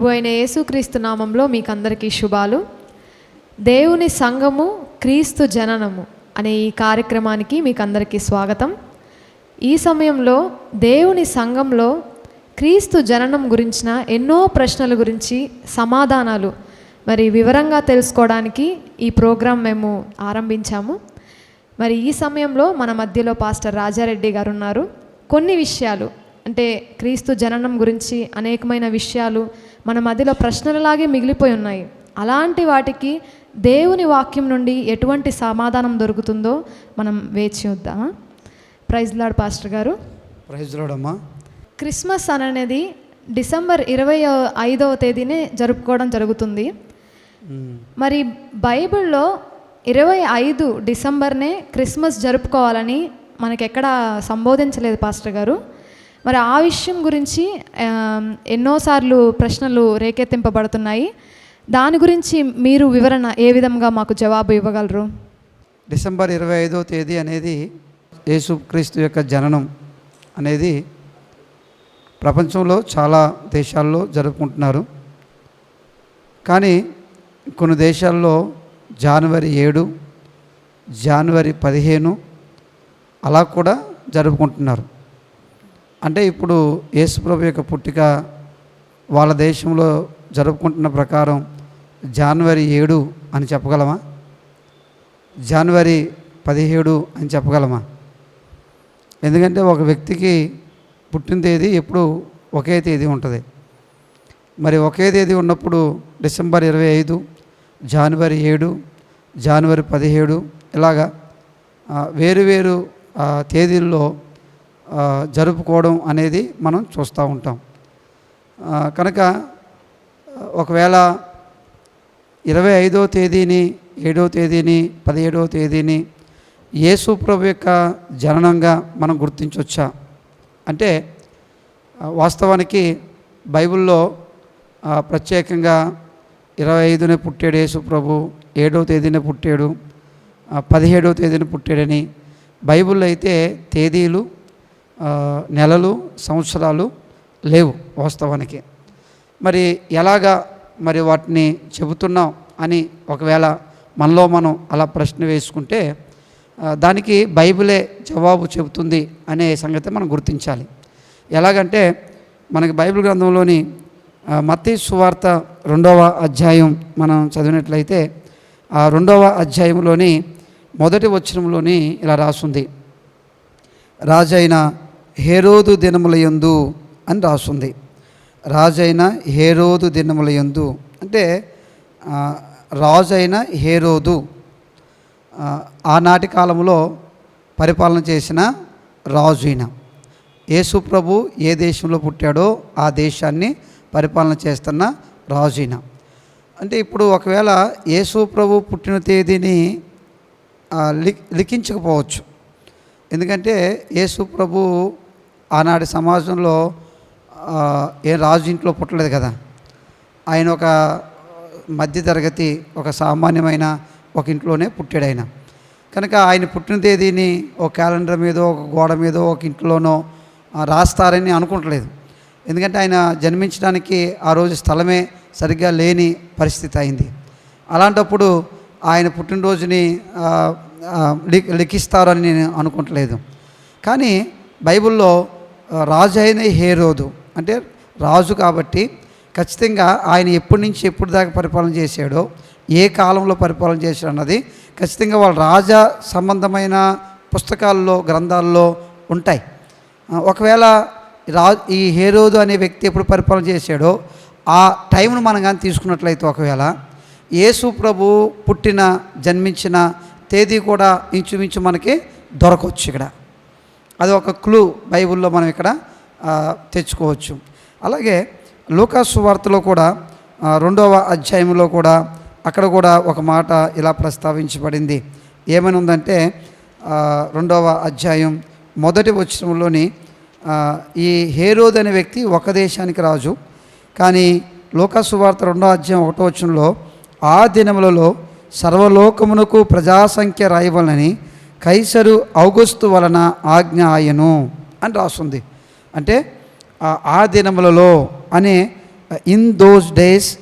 ప్రభు అయిన యేసుక్రీస్తు నామంలో మీకు అందరికీ శుభాలు. దేవుని సంఘము క్రీస్తు జననము అనే ఈ కార్యక్రమానికి మీకు అందరికీ స్వాగతం. ఈ సమయంలో దేవుని సంఘంలో క్రీస్తు జననం గురించిన ఎన్నో ప్రశ్నల గురించి సమాధానాలు మరి వివరంగా తెలుసుకోవడానికి ఈ ప్రోగ్రాం మేము ఆరంభించాము. మరి ఈ సమయంలో మన మధ్యలో పాస్టర్ రాజారెడ్డి గారు ఉన్నారు. కొన్ని విషయాలు అంటే క్రీస్తు జననం గురించి అనేకమైన విషయాలు మన మధ్యలో ప్రశ్నలలాగే మిగిలిపోయి ఉన్నాయి. అలాంటి వాటికి దేవుని వాక్యం నుండి ఎటువంటి సమాధానం దొరుకుతుందో మనం వేచి చూద్దామా? ప్రైజ్ లాడ్ పాస్టర్ గారు. ప్రైజ్లోడమ్మా క్రిస్మస్ అనేది డిసెంబర్ ఇరవై ఐదవ తేదీనే జరుపుకోవడం జరుగుతుంది. మరి బైబిల్లో ఇరవై ఐదు డిసెంబర్నే క్రిస్మస్ జరుపుకోవాలని మనకి ఎక్కడ సంబోధించలేదు పాస్టర్ గారు. మరి ఆ విషయం గురించి ఎన్నోసార్లు ప్రశ్నలు రేకెత్తింపబడుతున్నాయి. దాని గురించి మీరు వివరణ ఏ విధంగా మాకు జవాబు ఇవ్వగలరు? డిసెంబర్ ఇరవై ఐదో తేదీ అనేది యేసుక్రీస్తు యొక్క జననం అనేది ప్రపంచంలో చాలా దేశాల్లో జరుపుకుంటున్నారు. కానీ కొన్ని దేశాల్లో జనవరి ఏడు జనవరి పదిహేను అలా కూడా జరుపుకుంటున్నారు. అంటే ఇప్పుడు యేసుప్రభు యొక్క పుట్టిక వాళ్ళ దేశంలో జరుపుకుంటున్న ప్రకారం జనవరి ఏడు అని చెప్పగలమా? జనవరి పదిహేడు అని చెప్పగలమా? ఎందుకంటే ఒక వ్యక్తికి పుట్టిన తేదీ ఎప్పుడు ఒకే తేదీ ఉంటుంది. మరి ఒకే తేదీ ఉన్నప్పుడు డిసెంబర్ ఇరవై ఐదు జనవరి ఏడు జనవరి పదిహేడు ఇలాగా వేరు వేరు ఆ, తేదీల్లో జరుపుకోవడం అనేది మనం చూస్తూ ఉంటాం. కనుక ఒకవేళ ఇరవై ఐదో తేదీని ఏడో తేదీని పదిహేడవ తేదీని యేసు ప్రభు యొక్క జననంగా మనం గుర్తించవచ్చా అంటే వాస్తవానికి బైబిల్లో ప్రత్యేకంగా ఇరవై ఐదునే పుట్టాడు యేసు ప్రభు ఏడవ తేదీన పుట్టాడు పదిహేడో పదిహేడవ తేదీన పుట్టాడని బైబిల్లో అయితే తేదీలు నెలలు సంవత్సరాలు లేవు వాస్తవానికి. మరి ఎలాగా మరి వాటిని చెబుతున్నాం అని ఒకవేళ మనలో మనం అలా ప్రశ్న వేసుకుంటే దానికి బైబిలే జవాబు చెబుతుంది అనే సంగతి మనం గుర్తించాలి. ఎలాగంటే మనకి బైబిల్ గ్రంథంలోని మత్తి సువార్త రెండవ అధ్యాయం మనం చదివినట్లయితే ఆ రెండవ అధ్యాయంలోని మొదటి వచనంలోని ఇలా రాసుంది. రాజైన హేరోదు దినములయందు అని రాసుంది. రాజైన హేరోదు దినములయందు అంటే రాజైన హేరోదు ఆనాటి కాలంలో పరిపాలన చేసిన రాజు ఈయన. యేసు ప్రభు ఏ దేశంలో పుట్టాడో ఆ దేశాన్ని పరిపాలన చేస్తున్న రాజు అంటే ఇప్పుడు ఒకవేళ యేసు ప్రభు పుట్టిన తేదీని లి లిఖించకపోవచ్చు. ఎందుకంటే యేసు ప్రభు ఆనాటి సమాజంలో ఏ రాజు ఇంట్లో పుట్టలేదు కదా. ఆయన ఒక మధ్యతరగతి ఒక సామాన్యమైన ఒక ఇంట్లోనే పుట్టాడు ఆయన. కనుక ఆయన పుట్టిన తేదీని ఒక క్యాలెండర్ మీదో ఒక గోడ మీదో ఒక ఇంట్లోనో రాస్తారని అనుకుంటలేదు. ఎందుకంటే ఆయన జన్మించడానికి ఆ రోజు స్థలమే సరిగ్గా లేని పరిస్థితి అయింది. అలాంటప్పుడు ఆయన పుట్టినరోజుని లి లిఖిస్తారని నేను అనుకుంటలేదు. కానీ బైబిల్లో రాజు అయిన హేరోదు. అంటే రాజు కాబట్టి ఖచ్చితంగా ఆయన ఎప్పటి నుంచి ఎప్పుడు దాకా పరిపాలన చేశాడో ఏ కాలంలో పరిపాలన చేశాడు అన్నది ఖచ్చితంగా వాళ్ళ రాజా సంబంధమైన పుస్తకాల్లో గ్రంథాల్లో ఉంటాయి. ఒకవేళ రా ఈ హేరోదు అనే వ్యక్తి ఎప్పుడు పరిపాలన చేశాడో ఆ టైంను మనం కానీ తీసుకున్నట్లయితే ఒకవేళ యేసు ప్రభు పుట్టిన జన్మించిన తేదీ కూడా ఇంచుమించు మనకి దొరకవచ్చు ఇక్కడ. అది ఒక క్లూ బైబిల్లో మనం ఇక్కడ తెచ్చుకోవచ్చు. అలాగే లూకాసు వార్తలో కూడా రెండవ అధ్యాయంలో కూడా అక్కడ కూడా ఒక మాట ఇలా ప్రస్తావించబడింది. ఏమని ఉందంటే రెండవ అధ్యాయం మొదటి వచ్చినంలోని ఈ హేరోద్ అనే వ్యక్తి ఒక దేశానికి రాజు. కానీ లోకసువార్త రెండో అధ్యాయం ఒకటో వచనంలో ఆ దినములలో సర్వలోకమునకు ప్రజాసంఖ్య రాయవలనని కైసరు ఔగుస్తు వలన ఆజ్ఞ ఆయను అని రాస్తుంది అంటే ఆ- దినములలో అనే ఇన్ దోస్ డేస్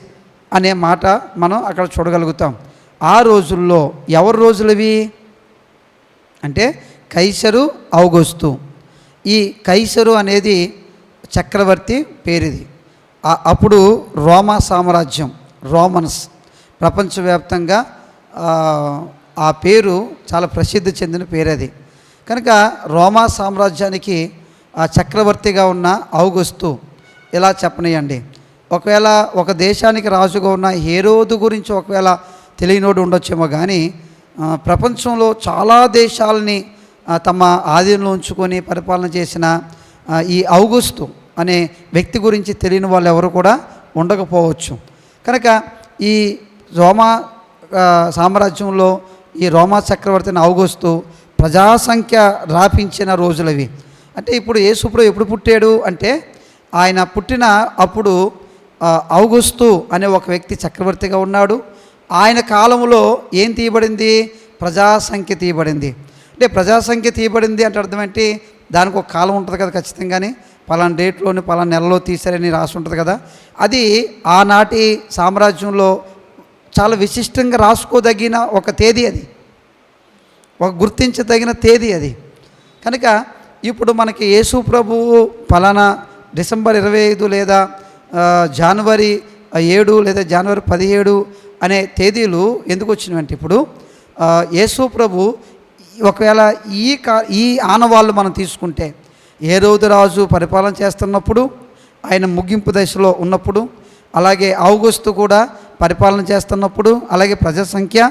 అనే మాట మనం అక్కడ చూడగలుగుతాం. ఆ రోజుల్లో ఎవరి రోజులవి? అంటే కైసరు ఔగస్తు ఈ కైసరు అనేది చక్రవర్తి పేరిది. అప్పుడు రోమా సామ్రాజ్యం రోమన్స్ ప్రపంచవ్యాప్తంగా ఆ, పేరు చాలా ప్రసిద్ధి చెందిన పేరు అది. కనుక రోమా సామ్రాజ్యానికి ఆ చక్రవర్తిగా ఉన్న ఔగుస్తు ఇలా చెప్పనియండి ఒకవేళ ఒక దేశానికి రాజుగా ఉన్న హేరోదు గురించి ఒకవేళ తెలియనోడు ఉండొచ్చేమో కానీ ప్రపంచంలో చాలా దేశాలని తమ ఆధీనంలో ఉంచుకొని పరిపాలన చేసిన ఈ ఔగుస్తు అనే వ్యక్తి గురించి తెలియని వాళ్ళు ఎవరు కూడా ఉండకపోవచ్చు. కనుక ఈ రోమా సామ్రాజ్యంలో ఈ రోమా చక్రవర్తిని అవగొస్తూ ప్రజాసంఖ్య రాపించిన రోజులవి. అంటే ఇప్పుడు యేసుప్రభు ఎప్పుడు పుట్టాడు అంటే ఆయన పుట్టిన అప్పుడు ఆ, అనే ఒక వ్యక్తి చక్రవర్తిగా ఉన్నాడు. ఆయన కాలంలో ఏం తీయబడింది? ప్రజాసంఖ్య తీయబడింది. అంటే ప్రజాసంఖ్య తీయబడింది అంటే అర్థం ఏంటి? దానికి ఒక కాలం ఉంటుంది కదా ఖచ్చితంగానే. పలానా డేట్లోని పలానా నెలలో తీశారని రాసి ఉంటుంది కదా. అది ఆనాటి సామ్రాజ్యంలో చాలా విశిష్టంగా రాసుకోదగిన ఒక తేదీ అది. ఒక గుర్తించదగిన తేదీ అది. కనుక ఇప్పుడు మనకి యేసు ప్రభువు ఫలానా డిసెంబర్ ఇరవై ఐదు లేదా జనవరి ఏడు లేదా జనవరి పదిహేడు అనే తేదీలు ఎందుకు వచ్చినాయంటే ఇప్పుడు యేసు ప్రభు ఒకవేళ ఈ కా ఈ ఆనవాళ్ళు మనం తీసుకుంటే ఏ రోజు రాజు పరిపాలన చేస్తున్నప్పుడు ఆయన ముగింపు దశలో ఉన్నప్పుడు అలాగే ఆగస్టు కూడా పరిపాలన చేస్తున్నప్పుడు అలాగే ప్రజా సంఖ్య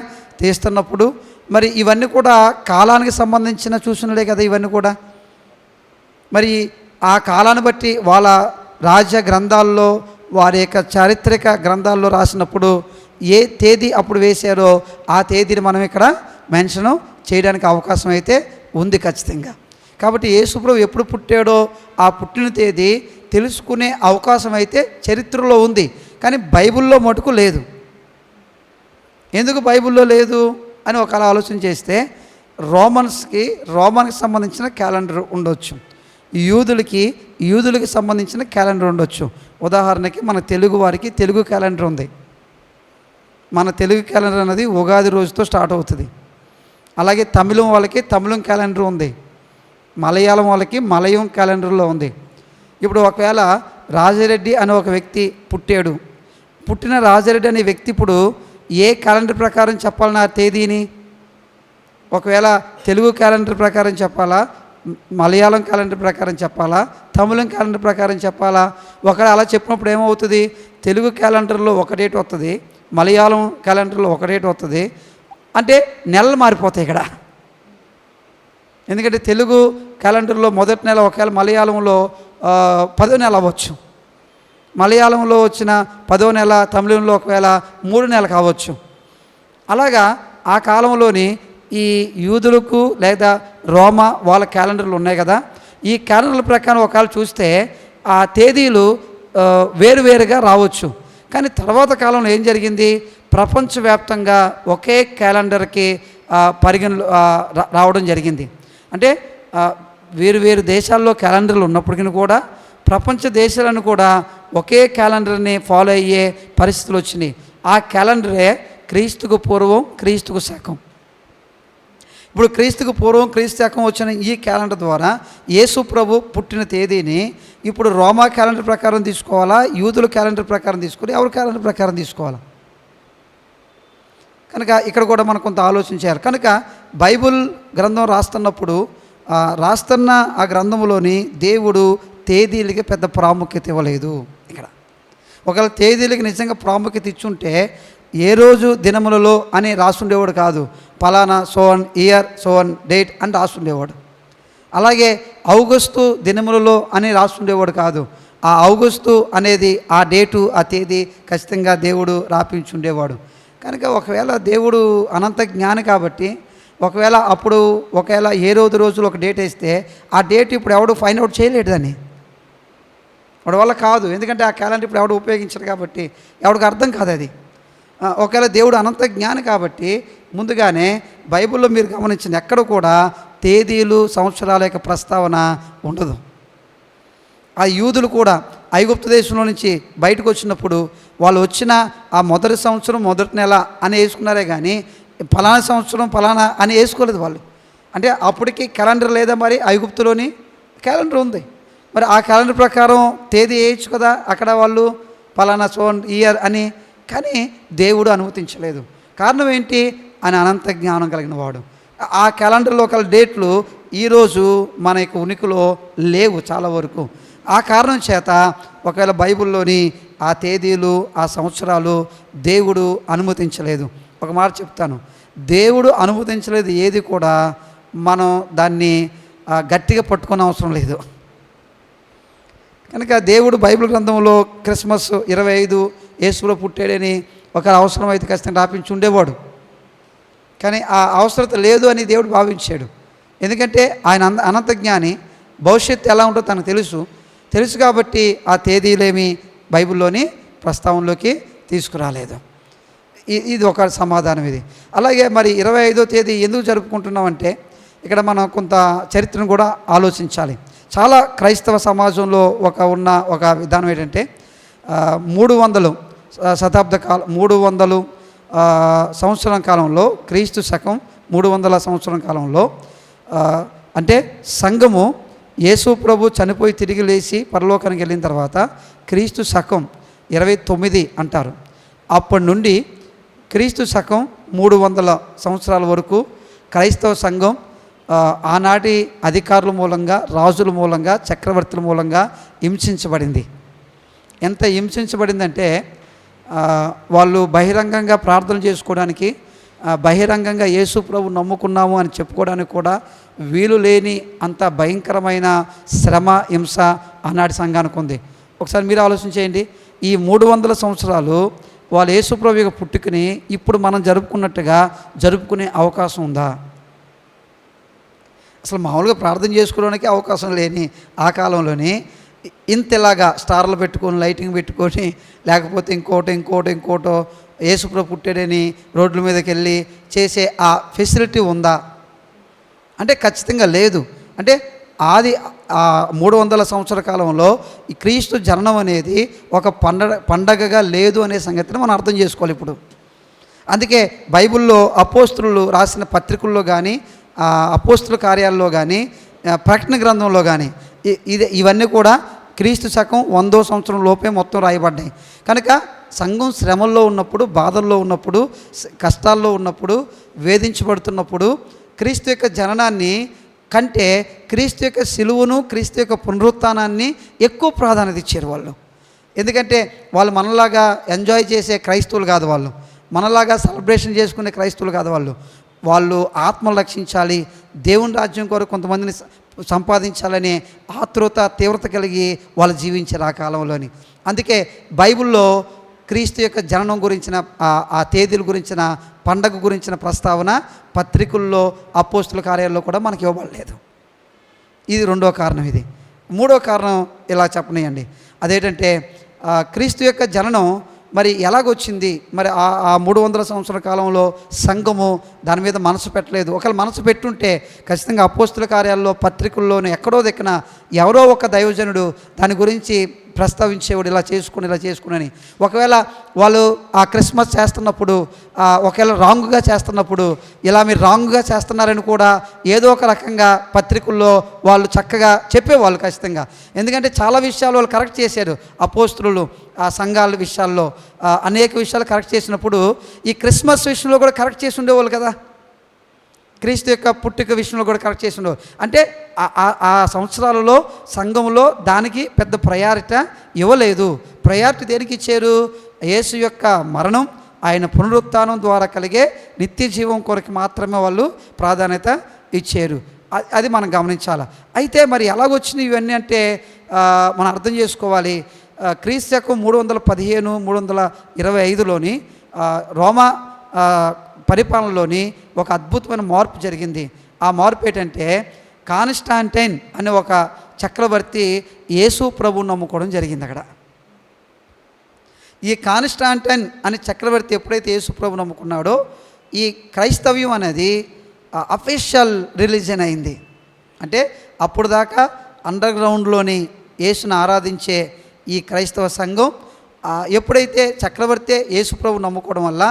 తీస్తున్నప్పుడు మరి ఇవన్నీ కూడా కాలానికి సంబంధించిన చూసినడే కదా ఇవన్నీ కూడా? మరి ఆ కాలాన్ని బట్టి వాళ్ళ రాజ్య గ్రంథాల్లో వారి యొక్క చారిత్రక గ్రంథాల్లో రాసినప్పుడు ఏ తేదీ అప్పుడు వేశారో ఆ తేదీని మనం ఇక్కడ మెన్షన్ చేయడానికి అవకాశం అయితే ఉంది ఖచ్చితంగా. కాబట్టి యేసుప్రభు ఎప్పుడు పుట్టాడో ఆ పుట్టిన తేదీ తెలుసుకునే అవకాశం అయితే చరిత్రలో ఉంది. కానీ బైబిల్లో మటుకు లేదు. ఎందుకు బైబిల్లో లేదు అని ఒకలా ఆలోచన చేస్తే రోమన్స్కి రోమన్కి సంబంధించిన క్యాలెండర్ ఉండొచ్చు. యూదులకి యూదులకి సంబంధించిన క్యాలెండర్ ఉండొచ్చు. ఉదాహరణకి మన తెలుగు వారికి తెలుగు క్యాలెండర్ ఉంది. మన తెలుగు క్యాలెండర్ అనేది ఉగాది రోజుతో స్టార్ట్ అవుతుంది. అలాగే తమిళం వాళ్ళకి తమిళం క్యాలెండర్ ఉంది. మలయాళం వాళ్ళకి మలయం క్యాలెండర్లో ఉంది. ఇప్పుడు ఒకవేళ రాజారెడ్డి అనే ఒక వ్యక్తి పుట్టాడు. పుట్టిన రాజారెడ్డి అనే వ్యక్తి ఇప్పుడు ఏ క్యాలెండర్ ప్రకారం చెప్పాలన్నా ఆ తేదీని? ఒకవేళ తెలుగు క్యాలెండర్ ప్రకారం చెప్పాలా? మలయాళం క్యాలెండర్ ప్రకారం చెప్పాలా? తమిళం క్యాలెండర్ ప్రకారం చెప్పాలా? ఒకవేళ అలా చెప్పినప్పుడు ఏమవుతుంది? తెలుగు క్యాలెండర్లో ఒక డేట్ వస్తుంది మలయాళం క్యాలెండర్లో ఒక డేట్ వస్తుంది. అంటే నెలలు మారిపోతాయి ఇక్కడ. ఎందుకంటే తెలుగు క్యాలెండర్లో మొదటి నెల ఒకవేళ మలయాళంలో పదో నెల అవ్వచ్చు. మలయాళంలో వచ్చిన పదో నెల తమిళంలో ఒకవేళ మూడు నెల కావచ్చు. అలాగా ఆ కాలంలోని ఈ యూదులకు లేదా రోమా వాళ్ళ క్యాలెండర్లు ఉన్నాయి కదా. ఈ క్యాలెండర్ల ప్రకారం ఒకవేళ చూస్తే ఆ తేదీలు వేరువేరుగా రావచ్చు. కానీ తర్వాత కాలంలో ఏం జరిగింది? ప్రపంచవ్యాప్తంగా ఒకే క్యాలెండర్కి పరిగణలు రావడం జరిగింది. అంటే వేరు వేరు దేశాల్లో క్యాలెండర్లు ఉన్నప్పటికీ కూడా ప్రపంచ దేశాలను కూడా ఒకే క్యాలెండర్ని ఫాలో అయ్యే పరిస్థితులు వచ్చినాయి. ఆ క్యాలెండరే క్రీస్తుకు పూర్వం క్రీస్తుకు శకం ఇప్పుడు క్రీస్తుకు పూర్వం క్రీస్తు శాఖం వచ్చిన ఈ క్యాలెండర్ ద్వారా యేసు ప్రభు పుట్టిన తేదీని ఇప్పుడు రోమా క్యాలెండర్ ప్రకారం తీసుకోవాలా? యూదుల క్యాలెండర్ ప్రకారం తీసుకుని ఎవరి క్యాలెండర్ ప్రకారం తీసుకోవాలా? కనుక ఇక్కడ కూడా మనం కొంత ఆలోచించారు కనుక బైబుల్ గ్రంథం రాస్తున్నప్పుడు రాస్తున్న ఆ గ్రంథంలోని దేవుడు తేదీలకి పెద్ద ప్రాముఖ్యత ఇవ్వలేదు. ఒకవేళ తేదీలకి నిజంగా ప్రాముఖ్యత ఇచ్చుంటే ఏ రోజు దినములలో అని రాసుండేవాడు కాదు. పలానా సోన్ ఇయర్ సోవన్ డేట్ అని రాసుండేవాడు. అలాగే ఆగస్టు దినములలో అని రాసుండేవాడు కాదు. ఆ ఆగస్టు అనేది ఆ డేటు ఆ తేదీ ఖచ్చితంగా దేవుడు రాపించుండేవాడు. కనుక ఒకవేళ దేవుడు అనంత జ్ఞాని కాబట్టి ఒకవేళ అప్పుడు ఒకవేళ ఏ రోజు రోజులు ఒక డేట్ వేస్తే ఆ డేట్ ఇప్పుడు ఎవడు ఫైండ్ అవుట్ చేయలేడు దాన్ని. వాడి వల్ల కాదు. ఎందుకంటే ఆ క్యాలెండర్ ఇప్పుడు ఎవడు ఉపయోగించరు కాబట్టి ఎవడికి అర్థం కాదు అది. ఒకవేళ దేవుడు అనంత జ్ఞాని కాబట్టి ముందుగానే బైబిల్లో మీరు గమనించిన ఎక్కడ కూడా తేదీలు సంవత్సరాల యొక్క ప్రస్తావన ఉండదు. ఆ యూదులు కూడా ఐగుప్తు దేశంలో నుంచి బయటకు వచ్చినప్పుడు వాళ్ళు వచ్చిన ఆ మొదటి సంవత్సరం మొదటి నెల అని వేసుకున్నారే కానీ ఫలానా సంవత్సరం ఫలానా అని వేసుకోలేదు వాళ్ళు. అంటే అప్పటికి క్యాలెండర్ లేదా మరి ఐగుప్తులోని క్యాలెండర్ ఉంది. మరి ఆ క్యాలెండర్ ప్రకారం తేదీ వేయచ్చు కదా? అక్కడ వాళ్ళు ఫలానా సో ఇయర్ అని. కానీ దేవుడు అనుమతించలేదు. కారణం ఏంటి? అని అనంత జ్ఞానం కలిగిన వాడు. ఆ క్యాలెండర్లో కల డేట్లు ఈరోజు మన యొక్క ఉనికిలో లేవు చాలా వరకు. ఆ కారణం చేత ఒకవేళ బైబిల్లోని ఆ తేదీలు ఆ సంవత్సరాలు దేవుడు అనుమతించలేదు. ఒక మాట చెప్తాను. దేవుడు అనుమతించలేదు ఏది కూడా మనం దాన్ని గట్టిగా పట్టుకునే అవసరం లేదు. కనుక దేవుడు బైబిల్ గ్రంథంలో క్రిస్మస్ ఇరవై ఐదు యేసులో పుట్టాడని ఒక అవసరం అయితే ఖచ్చితంగా రాపించి ఉండేవాడు. కానీ ఆ అవసరత లేదు అని దేవుడు భావించాడు. ఎందుకంటే ఆయన అనంత జ్ఞాని భవిష్యత్తు ఎలా ఉంటుందో తనకు తెలుసు. తెలుసు కాబట్టి ఆ తేదీలేమి బైబిల్లోని ప్రస్తావనలోకి తీసుకురాలేదు. ఇది ఒక సమాధానం ఇది. అలాగే మరి ఇరవై ఐదో తేదీ ఎందుకు జరుపుకుంటున్నామంటే ఇక్కడ మనం కొంత చరిత్రను కూడా ఆలోచించాలి. చాలా క్రైస్తవ సమాజంలో ఒక ఉన్న ఒక విధానం ఏంటంటే మూడు వందలు శతాబ్ద కాలం మూడు వందలు సంవత్సరం కాలంలో క్రీస్తు శకం మూడు వందల సంవత్సరం కాలంలో అంటే సంఘము యేసు ప్రభు చనిపోయి తిరిగి లేచి పరలోకానికి వెళ్ళిన తర్వాత క్రీస్తు శకం ఇరవై తొమ్మిది అంటారు. అప్పటి నుండి క్రీస్తు శకం మూడు వందల సంవత్సరాల వరకు క్రైస్తవ సంఘం ఆనాటి అధికారుల మూలంగా రాజుల మూలంగా చక్రవర్తుల మూలంగా హింసించబడింది. ఎంత హింసించబడిందంటే వాళ్ళు బహిరంగంగా ప్రార్థన చేసుకోవడానికి బహిరంగంగా యేసు ప్రభు నమ్ముకున్నాము అని చెప్పుకోవడానికి కూడా వీలు లేని అంత భయంకరమైన శ్రమ హింస ఆనాటి సంఘానికి ఉంది. ఒకసారి మీరు ఆలోచించేయండి ఈ మూడు వందల సంవత్సరాలు వాళ్ళు యేసుప్రభు యొక్క పుట్టుకుని ఇప్పుడు మనం జరుపుకున్నట్టుగా జరుపుకునే అవకాశం ఉందా? అసలు మామూలుగా ప్రార్థన చేసుకోవడానికి అవకాశం లేని ఆ కాలంలోనే ఇంతలాగా స్టార్లు పెట్టుకొని లైటింగ్ పెట్టుకొని లేకపోతే ఇంకోటి ఇంకోటి ఇంకోటో యేసుప్రభు పుట్టాడని రోడ్ల మీదకి వెళ్ళి చేసే ఆ ఫెసిలిటీ ఉందా? అంటే ఖచ్చితంగా లేదు. అంటే ఆది ఆ మూడు వందల సంవత్సర కాలంలో ఈ క్రీస్తు జననం అనేది ఒక పండగ పండగగా లేదు అనే సంగతిని మనం అర్థం చేసుకోవాలి ఇప్పుడు. అందుకే బైబిల్లో అపోస్తులు రాసిన పత్రికల్లో కానీ అపోస్తుల కార్యాల్లో కానీ ప్రకటన గ్రంథంలో కానీ ఇది ఇవన్నీ కూడా క్రీస్తు శకం వందో సంవత్సరం లోపే మొత్తం రాయబడ్డాయి. కనుక సంఘం శ్రమల్లో ఉన్నప్పుడు బాధల్లో ఉన్నప్పుడు కష్టాల్లో ఉన్నప్పుడు వేధించబడుతున్నప్పుడు క్రీస్తు యొక్క జననాన్ని కంటే క్రీస్తు యొక్క సిలువను క్రీస్తు యొక్క పునరుత్థానాన్ని ఎక్కువ ప్రాధాన్యత ఇచ్చారు వాళ్ళు. ఎందుకంటే వాళ్ళు మనలాగా ఎంజాయ్ చేసే క్రైస్తవులు కాదు వాళ్ళు. మనలాగా సెలబ్రేషన్ చేసుకునే క్రైస్తవులు కాదు వాళ్ళు. వాళ్ళు ఆత్మలు రక్షించాలి దేవుని రాజ్యం కొరకు కొంతమందిని సంపాదించాలనే ఆతృత తీవ్రత కలిగి వాళ్ళు జీవించారు ఆ కాలంలోని. అందుకే బైబిల్లో క్రీస్తు యొక్క జననం గురించిన ఆ- తేదీల గురించిన పండగ గురించిన ప్రస్తావన పత్రికల్లో అపోస్తుల కార్యాల్లో కూడా మనకి ఇవ్వబడలేదు. ఇది రెండో కారణం ఇది. మూడో కారణం ఇలా చెప్పనీయండి. అదేంటంటే క్రీస్తు యొక్క జననం మరి ఎలాగొచ్చింది? మరి ఆ ఆ మూడు వందల సంవత్సరాల కాలంలో సంఘము దాని మీద మనసు పెట్టలేదు. ఒకవేళ మనసు పెట్టుంటే ఖచ్చితంగా అపోస్తుల కార్యాల్లో పత్రికల్లోనే ఎక్కడో దిక్కున ఎవరో ఒక దైవజనుడు దాని గురించి ప్రస్తావించేవాడు ఇలా చేసుకుని ఇలా చేసుకుని ఒకవేళ వాళ్ళు ఆ క్రిస్మస్ చేస్తున్నప్పుడు ఒకవేళ రాంగ్గా చేస్తున్నప్పుడు ఇలా మీరు రాంగ్గా చేస్తున్నారని కూడా ఏదో ఒక రకంగా పత్రికల్లో వాళ్ళు చక్కగా చెప్పేవాళ్ళు ఖచ్చితంగా. ఎందుకంటే చాలా విషయాలు వాళ్ళు కరెక్ట్ చేశారు. అపోస్తులు ఆ సంఘాల విషయాల్లో అనేక విషయాలు కరెక్ట్ చేసినప్పుడు ఈ క్రిస్మస్ విషయంలో కూడా కరెక్ట్ చేసి ఉండేవాళ్ళు కదా. క్రీస్తు యొక్క పుట్టుక విషయంలో కూడా కరెక్ట్ చేసిండు. అంటే ఆ- ఆ- సంవత్సరాలలో సంఘంలో దానికి పెద్ద ప్రయారిట ఇవ్వలేదు. ప్రయారిటీ దేనికి ఇచ్చారు? యేసు యొక్క మరణం ఆయన పునరుత్నం ద్వారా కలిగే నిత్య జీవం కొరకు మాత్రమే వాళ్ళు ప్రాధాన్యత ఇచ్చారు. అది మనం గమనించాలి. అయితే మరి ఎలాగొచ్చినాయి ఇవన్నీ అంటే మనం అర్థం చేసుకోవాలి. క్రీస్తు యొక్క మూడు వందల పదిహేను మూడు వందల ఇరవై ఐదులోని రోమా పరిపాలనలోని ఒక అద్భుతమైన మార్పు జరిగింది. ఆ మార్పు ఏంటంటే కాన్స్టాంటైన్ అనే ఒక చక్రవర్తి యేసు ప్రభు నమ్ముకోవడం జరిగింది అక్కడ. ఈ కాన్స్టాంటైన్ అనే చక్రవర్తి ఎప్పుడైతే యేసు ప్రభు నమ్ముకున్నాడో ఈ క్రైస్తవ్యం అనేది అఫీషియల్ రిలీజన్ అయింది. అంటే అప్పుడు దాకా అండర్ గ్రౌండ్లోని యేసును ఆరాధించే ఈ క్రైస్తవ సంఘం ఎప్పుడైతే చక్రవర్తి యేసుప్రభు నమ్ముకోవడం వల్ల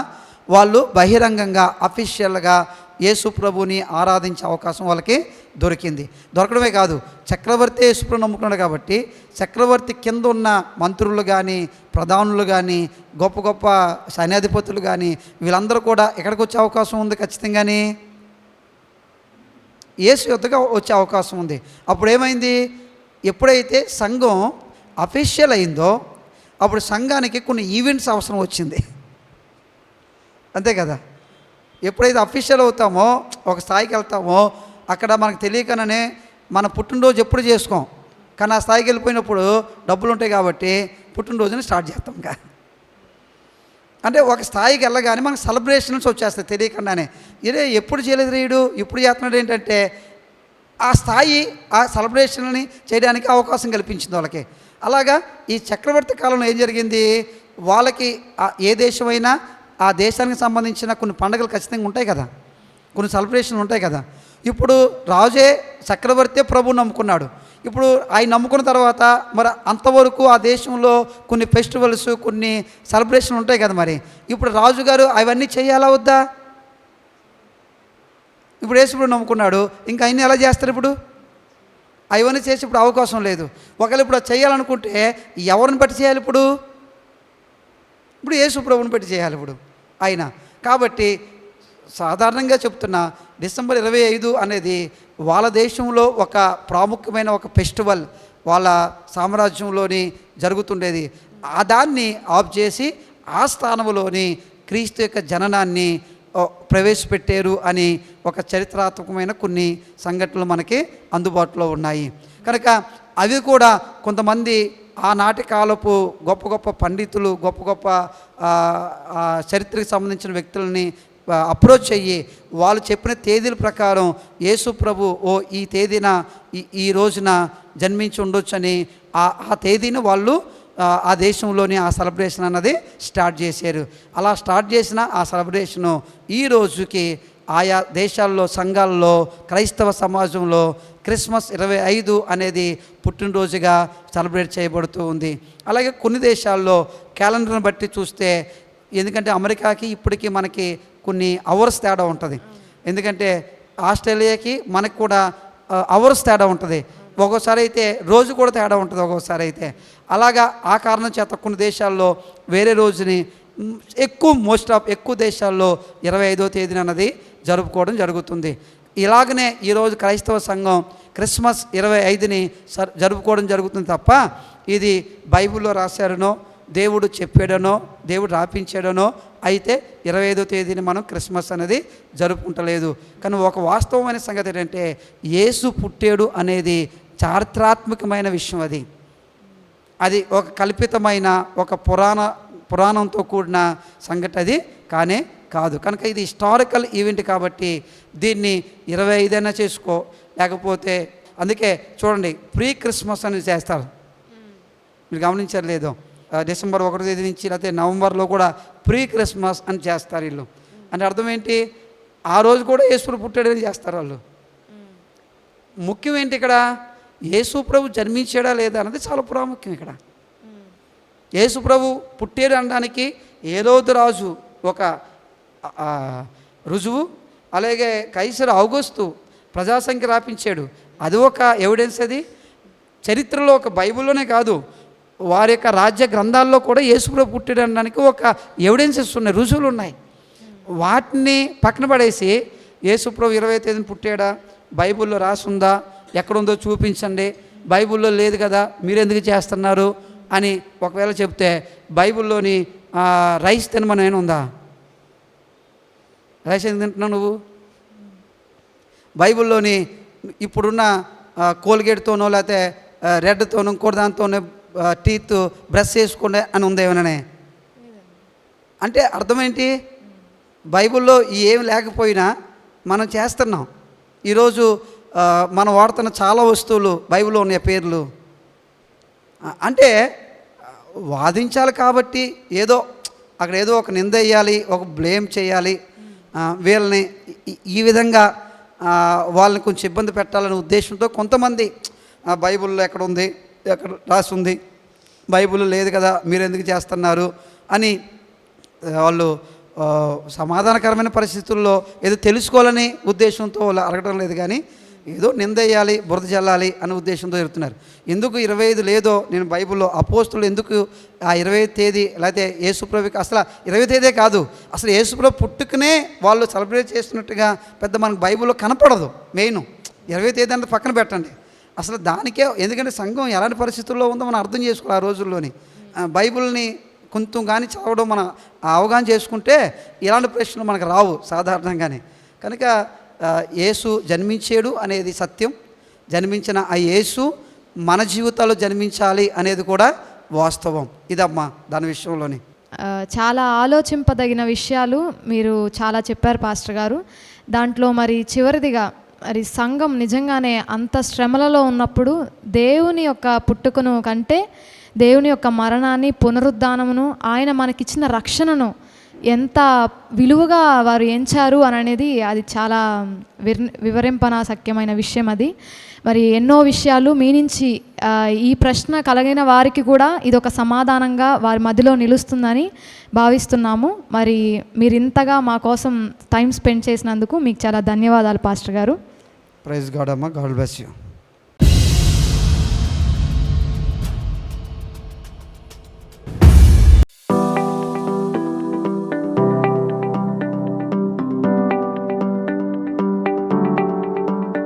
వాళ్ళు బహిరంగంగా అఫీషియల్గా యేసుప్రభుని ఆరాధించే అవకాశం వాళ్ళకి దొరికింది. దొరకడమే కాదు చక్రవర్తి యేసుప్రభు నమ్ముకున్నాడు కాబట్టి చక్రవర్తి కింద ఉన్న మంత్రులు కానీ ప్రధానులు కానీ గొప్ప గొప్ప సైన్యాధిపతులు కానీ వీళ్ళందరూ కూడా ఎక్కడికి వచ్చే అవకాశం ఉంది ఖచ్చితంగానే? యేసు యొద్దగా వచ్చే అవకాశం ఉంది. అప్పుడు ఏమైంది? ఎప్పుడైతే సంఘం అఫీషియల్ అయిందో అప్పుడు సంఘానికి కొన్ని ఈవెంట్స్ అవసరం వచ్చింది. అంతే కదా? ఎప్పుడైతే అఫీషియల్ అవుతామో ఒక స్థాయికి వెళ్తామో అక్కడ మనకు తెలియకనే మన పుట్టినరోజు ఎప్పుడు చేసుకోం. కానీ ఆ స్థాయికి వెళ్ళిపోయినప్పుడు డబ్బులు ఉంటాయి కాబట్టి పుట్టినరోజుని స్టార్ట్ చేస్తాం ఇంకా. అంటే ఒక స్థాయికి వెళ్ళగానే మనకు సెలబ్రేషన్స్ వచ్చేస్తాయి తెలియకుండానే. ఇదే ఎప్పుడు చేయలేదు రీడు ఇప్పుడు చేస్తున్నాడు ఏంటంటే ఆ స్థాయి ఆ సెలబ్రేషన్ని చేయడానికి అవకాశం కల్పించింది వాళ్ళకి. అలాగా ఈ చక్రవర్తి కాలంలో ఏం జరిగింది? వాళ్ళకి ఏ దేశమైనా ఆ దేశానికి సంబంధించిన కొన్ని పండుగలు ఖచ్చితంగా ఉంటాయి కదా. కొన్ని సెలబ్రేషన్లు ఉంటాయి కదా. ఇప్పుడు రాజే చక్రవర్తి ప్రభు నమ్ముకున్నాడు. ఇప్పుడు ఆయన నమ్ముకున్న తర్వాత మరి అంతవరకు ఆ దేశంలో కొన్ని ఫెస్టివల్స్ కొన్ని సెలబ్రేషన్లు ఉంటాయి కదా మరి. ఇప్పుడు రాజుగారు అవన్నీ చేయాలా వద్దా? ఇప్పుడు యేసుప్రభు నమ్ముకున్నాడు. ఇంకా అన్నీ ఎలా చేస్తారు ఇప్పుడు? అవన్నీ చేసి ఇప్పుడు అవకాశం లేదు. ఒకవేళ ఇప్పుడు చేయాలనుకుంటే ఎవరిని బట్టి చేయాలి ఇప్పుడు? ఇప్పుడు యేసు ప్రభుని పెట్టి చేయాలి ఇప్పుడు. ఆయన కాబట్టి సాధారణంగా చెప్తున్నా డిసెంబర్ ఇరవై ఐదు అనేది వాళ్ళ దేశంలో ఒక ప్రాముఖ్యమైన ఒక ఫెస్టివల్ వాళ్ళ సామ్రాజ్యంలోని జరుగుతుండేది. ఆ దాన్ని ఆఫ్ చేసి ఆ స్థానంలోని క్రీస్తు యొక్క జననాన్ని ప్రవేశపెట్టారు అని ఒక చరిత్రాత్మకమైన కొన్ని సంఘటనలు మనకి అందుబాటులో ఉన్నాయి. కనుక అవి కూడా కొంతమంది ఆనాటి కాలపు గొప్ప గొప్ప పండితులు గొప్ప గొప్ప చరిత్రకు సంబంధించిన వ్యక్తులని అప్రోచ్ అయ్యి వాళ్ళు చెప్పిన తేదీల ప్రకారం యేసు ప్రభు ఓ ఈ తేదీన ఈ ఈ రోజున జన్మించి ఉండొచ్చని ఆ ఆ తేదీని వాళ్ళు ఆ, ఆ దేశంలోని ఆ సెలబ్రేషన్ అన్నది స్టార్ట్ చేశారు. అలా స్టార్ట్ చేసిన ఆ సెలబ్రేషను ఈ రోజుకి ఆయా దేశాల్లో సంఘాల్లో క్రైస్తవ సమాజంలో క్రిస్మస్ ఇరవై ఐదు అనేది పుట్టినరోజుగా సెలబ్రేట్ చేయబడుతూ ఉంది. అలాగే కొన్ని దేశాల్లో క్యాలెండర్ని బట్టి చూస్తే ఎందుకంటే అమెరికాకి ఇప్పటికీ మనకి కొన్ని అవర్స్ తేడా ఉంటుంది. ఎందుకంటే ఆస్ట్రేలియాకి మనకు కూడా అవర్స్ తేడా ఉంటుంది. ఒక్కోసారి అయితే రోజు కూడా తేడా ఉంటుంది ఒక్కోసారి అయితే. అలాగా ఆ కారణం చేత కొన్ని దేశాల్లో వేరే రోజుని ఎక్కువ మోస్ట్ ఆఫ్ ఎక్కువ దేశాల్లో ఇరవై ఐదో తేదీన అన్నది జరుపుకోవడం జరుగుతుంది. ఇలాగనే ఈరోజు క్రైస్తవ సంఘం క్రిస్మస్ ఇరవై ఐదుని జరుపుకోవడం జరుగుతుంది తప్ప ఇది బైబిల్లో రాశారనో దేవుడు చెప్పాడనో దేవుడు రాపించాడనో అయితే ఇరవై ఐదో తేదీని మనం క్రిస్మస్ అనేది జరుపుకుంటలేదు. కానీ ఒక వాస్తవమైన సంగతి ఏంటంటే యేసు పుట్టాడు అనేది చారిత్రాత్మకమైన విషయం అది. అది ఒక కల్పితమైన ఒక పురాణ పురాణంతో కూడిన సంఘటన అది కానీ కాదు. కనుక ఇది హిస్టారికల్ ఈవెంట్ కాబట్టి దీన్ని ఇరవై ఐదైనా చేసుకో. లేకపోతే అందుకే చూడండి ప్రీ క్రిస్మస్ అని చేస్తారు. మీరు గమనించారు లేదో. ఆ, డిసెంబర్ ఒకటో తేదీ నుంచి లేకపోతే నవంబర్లో కూడా ప్రీ క్రిస్మస్ అని చేస్తారు వీళ్ళు. అంటే అర్థం ఏంటి? ఆ రోజు కూడా యేసుడు పుట్టాడని చేస్తారు వాళ్ళు. ముఖ్యం ఏంటి ఇక్కడ? యేసు ప్రభు జన్మించాడా లేదా అన్నది చాలా ప్రాముఖ్యం ఇక్కడ. యేసు ప్రభు పుట్టాడు అనడానికి ఏలోదు రాజు ఒక రుజువు అలాగే కైసరు ఔగస్తు ప్రజాసంఖ్య రాపించాడు. అది ఒక ఎవిడెన్స్ అది. చరిత్రలో ఒక బైబిల్లోనే కాదు. వారి యొక్క రాజ్య గ్రంథాల్లో కూడా యేసుప్రభు పుట్టాడు అనడానికి ఒక ఎవిడెన్సెస్ ఉన్నాయి రుజువులు ఉన్నాయి. వాటిని పక్కన పడేసి యేసుప్రభు ఇరవై తేదీన పుట్టాడా? బైబిల్లో రాసుందా? ఎక్కడుందో చూపించండి. బైబిల్లో లేదు కదా మీరు ఎందుకు చేస్తున్నారు? అని ఒకవేళ చెప్తే బైబిల్లోని రైస్ తినమని ఉందా రైస్ ఎందుకు తింటున్నావు నువ్వు? బైబిల్లోని ఇప్పుడున్న కోల్గేట్తోనో లేకపోతే రెడ్తోనో ఇంకోటి దానితోనే టీత్ బ్రష్ చేసుకోండి అని ఉంది ఏమననే. అంటే అర్థం ఏంటి బైబిల్లో ఏం లేకపోయినా మనం చేస్తున్నాం. ఈరోజు మనం వాడుతున్న చాలా వస్తువులు బైబిల్లో ఉన్నాయి పేర్లు. అంటే వాదించాలి కాబట్టి ఏదో అక్కడ ఏదో ఒక నింద వేయాలి ఒక బ్లేమ్ చేయాలి వీళ్ళని ఈ- విధంగా వాళ్ళని కొంచెం ఇబ్బంది పెట్టాలనే ఉద్దేశంతో కొంతమంది బైబిల్లో ఎక్కడ ఉంది ఎక్కడ రాసి ఉంది బైబిల్ లేదు కదా మీరు ఎందుకు చేస్తున్నారు అని వాళ్ళు సమాధానకరమైన పరిస్థితుల్లో ఏదో తెలుసుకోవాలని ఉద్దేశంతో వాళ్ళు అడగడం లేదు కానీ ఏదో నిందేయాలి బురద చల్లాలి అనే ఉద్దేశంతో జరుగుతున్నారు ఎందుకు ఇరవై ఐదు లేదో నేను బైబిల్లో అపోస్తులు ఎందుకు ఆ ఇరవై తేదీ లేకపోతే యేసుప్రభుకి అసలు ఇరవై తేదీ కాదు. అసలు యేసుప్రభు పుట్టుకనే వాళ్ళు సెలబ్రేట్ చేస్తున్నట్టుగా పెద్ద మనకు బైబిల్లో కనపడదు మెయిన్. ఇరవై తేదీ అంటే పక్కన పెట్టండి. అసలు దానికే ఎందుకంటే సంఘం ఎలాంటి పరిస్థితుల్లో ఉందో మనం అర్థం చేసుకోవాలి ఆ రోజుల్లోని. బైబుల్ని బైబిల్ని కొంచెం కానీ చదవడం మన అవగాహన చేసుకుంటే ఇలాంటి ప్రశ్నలు మనకు రావు సాధారణంగానే. కనుక యేసు జన్మించాడు అనేది సత్యం. జన్మించిన ఆ యేసు మన జీవితాల్లో జన్మించాలి అనేది కూడా వాస్తవం. ఇదమ్మా దాని విషయంలోని. చాలా ఆలోచింపదగిన విషయాలు మీరు చాలా చెప్పారు పాస్టర్ గారు. దాంట్లో మరి చివరిదిగా మరి సంఘం నిజంగానే అంత శ్రమలలో ఉన్నప్పుడు దేవుని యొక్క పుట్టుకను కంటే దేవుని యొక్క మరణాన్ని పునరుద్ధానమును ఆయన మనకిచ్చిన రక్షణను ఎంత విలువగా వారు ఎంచారు అని అనేది అది చాలా విర్ వివరింపనాశక్యమైన విషయం అది. మరి ఎన్నో విషయాలు మీ నుంచి ఈ ప్రశ్న కలిగిన వారికి కూడా ఇది ఒక సమాధానంగా వారి మధ్యలో నిలుస్తుందని భావిస్తున్నాము. మరి మీరు ఇంతగా మా కోసం టైం స్పెండ్ చేసినందుకు మీకు చాలా ధన్యవాదాలు పాస్టర్ గారు. ప్రైజ్ గాడ్ అమ్మ గాడ్ బ్లెస్ యూ.